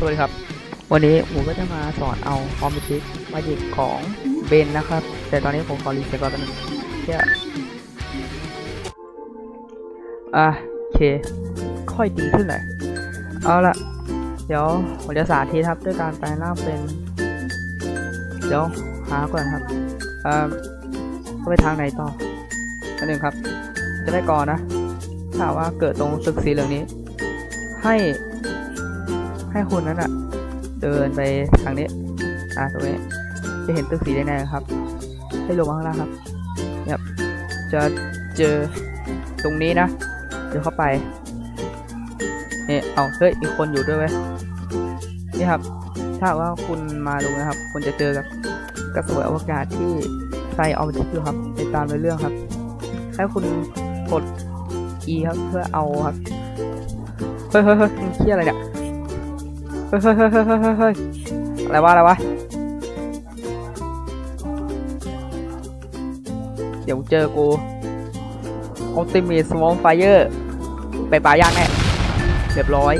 สวัสดีครับ วันนี้ผมก็จะมาสอนเอาคอมพิวติกมาจิกของเบนนะครับ แต่ตอนนี้ผมขอรีเซ็ตก่อนนึงเชี่ยอะโอเค ค่อยดีขึ้นหน่อยเอาละเดี๋ยวผมจะสาธิตครับด้วยการแปลงร่างเป็น เดี๋ยวหาก่อนครับเอ่อเข้าไปทางไหนต่ออันหนึ่งครับ จะได้ก่อนนะ ถ้าว่าเกิดตรงตึกสีเหลืองนี้ ให้ ให้คุณนั้นอะเดินไปทางนี้อ่าตรงนี้จะเห็นตึกสีแดงๆครับ ให้ลงมาข้างล่างครับเนี่ยจะเจอตรงนี้นะเดี๋ยวเข้าไปเนี่ยเอาเฮ้ยมีคนอยู่ด้วยเว้ยนี่ครับ ถ้าว่าคุณมาลงนะครับ คุณจะเจอกับกระสวยอวกาศที่ใส่ออบเจกต์อยู่ครับติดตามในเรื่องครับ ให้คุณกด E ครับเพื่อเอาครับ เฮ้ยเฮ้ยเฮ้ยมึงเคี้ยอะไรเนี่ย เฮ้ยเฮ้ยเฮ้ยเฮ้ยเฮ้ยเฮ้ยอะไรวะอะไรวะ เดี๋ยวเจอกู Ultimate Swarm Fire ไปป่ายางแน่เรียบร้อย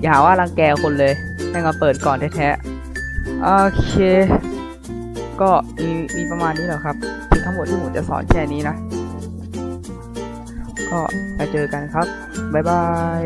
อย่าหาว่ารังแกคนเลยให้มาเปิดก่อนแท้ๆ โอเค ก็มีมีประมาณนี้แหละครับที่ทั้งหมดที่ผมจะสอนแค่นี้นะ ก็ไปเจอกันครับ บ๊ายบาย